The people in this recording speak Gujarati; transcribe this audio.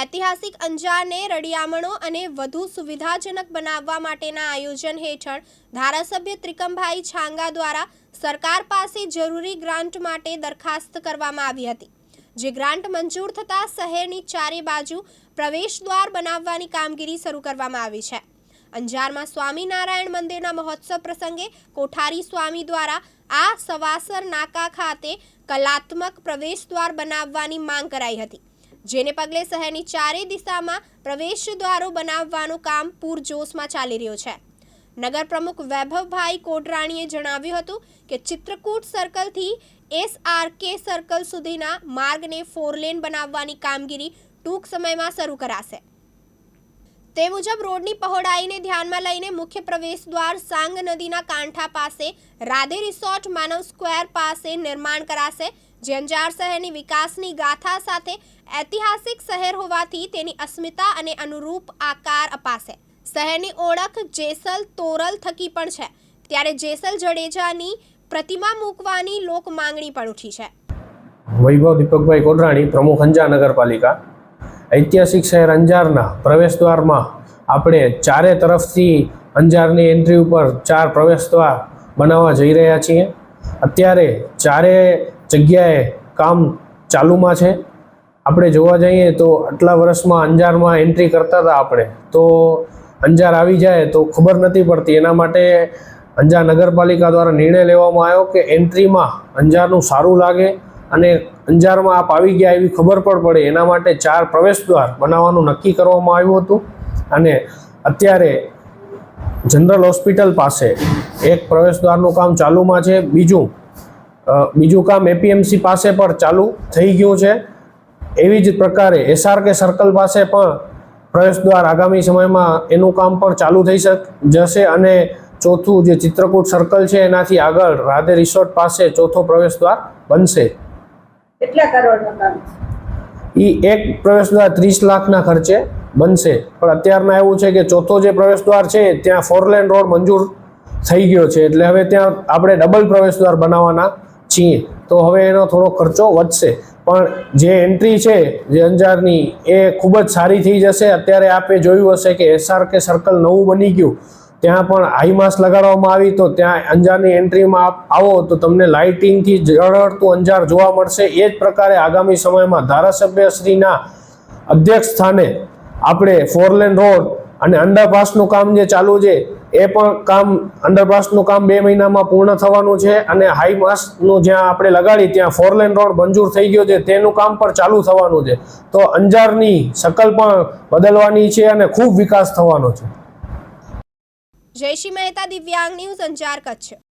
ઐતિહાસિક અંજારને રળિયામણો અને વધુ સુવિધાજનક બનાવવા માટેના આયોજન હેઠળ ધારાસભ્ય ત્રિકમભાઈ છાંગા દ્વારા સરકાર પાસે જરૂરી ગ્રાન્ટ માટે દરખાસ્ત કરવામાં આવી હતી, જે ગ્રાન્ટ મંજૂર થતાં શહેરની ચારે બાજુ પ્રવેશદ્વાર બનાવવાની કામગીરી શરૂ કરવામાં આવી છે. અંજારમાં સ્વામિનારાયણ મંદિરના મહોત્સવ પ્રસંગે કોઠારી સ્વામી દ્વારા આ સવાસર નાકા ખાતે કલાત્મક પ્રવેશદ્વાર બનાવવાની માંગ કરાઈ હતી. જેને પગલે શહેરની ચારે દિશામાં પ્રવેશ દ્વારો બનાવવાનું કામ પૂરજોશમાં ચાલી રહ્યું છે. નગર પ્રમુખ વૈભવભાઈ કોટરાણીએ જણાવ્યું હતું કે ચિત્રકૂટ સર્કલથી એસઆરકે સર્કલ સુધીના માર્ગને ફોરલેન બનાવવાની કામગીરી ટૂંક સમયમાં શરૂ કરાશે. તે મુજબ રોડની પહોળાઈને ધ્યાનમાં લઈને મુખ્ય પ્રવેશ દ્વાર સાંગ નદીના કાંઠા પાસે રાધે રિસોર્ટ માનવ સ્ક્વેર પાસે નિર્માણ કરાશે. જે અંજાર શહેરની વિકાસની ગાથા સાથે ઐતિહાસિક શહેર હોવાથી તેની અસ્મિતા અને અનુરૂપ આકાર અપાશે. શહેરની ઓળખ જેસલ તોરલ થકી પણ છે. ત્યારે જેસલ જડેજાની પ્રતિમા મૂકવાની લોક માંગણી પણ ઉઠી છે. વૈભવ દીપકભાઈ કોડરાણી, પ્રમુખ અંજાર નગરપાલિકા. ઐતિહાસિક શહેર અંજારના પ્રવેશદ્વારમાં આપણે ચારે તરફથી અંજારની એન્ટ્રી ઉપર ચાર પ્રવેશદ્વાર બનાવવા જઈ રહ્યા છીએ. અત્યારે ચારે જગ્યાએ કામ ચાલુમાં છે. આપણે જોવા જઈએ તો આટલા વર્ષમાં અંજારમાં એન્ટ્રી કરતા હતા આપણે. તો અંજાર આવી જાય તો ખબર નથી પડતી. એના માટે અંજાર નગરપાલિકા દ્વારા નિર્ણય લેવામાં આવ્યો કે એન્ટ્રીમાં અંજારનું સારું લાગે અને અંજારમાં આપ આવી ગયા એવી ખબર પણ પડે. એના માટે ચાર પ્રવેશદ્વાર બનાવવાનું નક્કી કરવામાં આવ્યું હતું. અને અત્યારે જનરલ હોસ્પિટલ પાસે એક પ્રવેશદ્વારનું કામ ચાલુમાં છે. બીજું બીજું કામ એપીએમસી પાસે પણ ચાલુ થઈ ગયું છે. એવી જ પ્રકારે એસઆરકે સર્કલ પાસે પણ પ્રવેશદ્વાર આગામી સમયમાં એનું કામ પણ ચાલુ થઈ શક જશે અને ચોથું જે ચિત્રકૂટ સર્કલ છે એનાથી આગળ રાધે રિસોર્ટ પાસે ચોથો પ્રવેશદ્વાર બનશે. કેટલા કરોડનું કામ એ એક પ્રવેશદ્વાર ત્રીસ લાખના ખર્ચે બનશે. પણ અત્યારમાં એવું છે કે ચોથો જે પ્રવેશદ્વાર છે ત્યાં ફોરલેન રોડ મંજૂર થઈ ગયો છે. એટલે હવે ત્યાં આપણે ડબલ પ્રવેશદ્વાર બનાવવાના છીએ તો હવે એનો થોડો ખર્ચો વધશે. પણ જે એન્ટ્રી છે, જે અંજારની, એ ખૂબ જ સારી થઈ જશે. અત્યારે આપે જોયું હશે કે એસઆર કે સર્કલ નવું બની ગયું. ત્યાં પણ હાઈ માસ્ક લગાડવામાં આવી. તો ત્યાં અંજારની એન્ટ્રીમાં આવો તો તમને લાઇટિંગથી જળતું અંજાર જોવા મળશે. એ જ પ્રકારે આગામી સમયમાં ધારાસભ્યશ્રીના અધ્યક્ષ સ્થાને આપણે ફોરલેન રોડ અને અંડરપાસનું કામ જે ચાલુ છે, એ પણ કામ અંડરપાસનું કામ બે મહિનામાં પૂર્ણ થવાનું છે અને હાઈ માસ્કનું જ્યાં આપણે લગાડી, ત્યાં ફોર લેન રોડ મંજૂર થઈ ગયો છે, તેનું કામ પણ ચાલુ થવાનું છે. તો અંજારની શકલ પણ બદલવાની છે અને ખૂબ વિકાસ થવાનો છે. જયશ્રી મહેતા દિવ્યાંગ ન્યૂઝ અંજાર કચ્છ.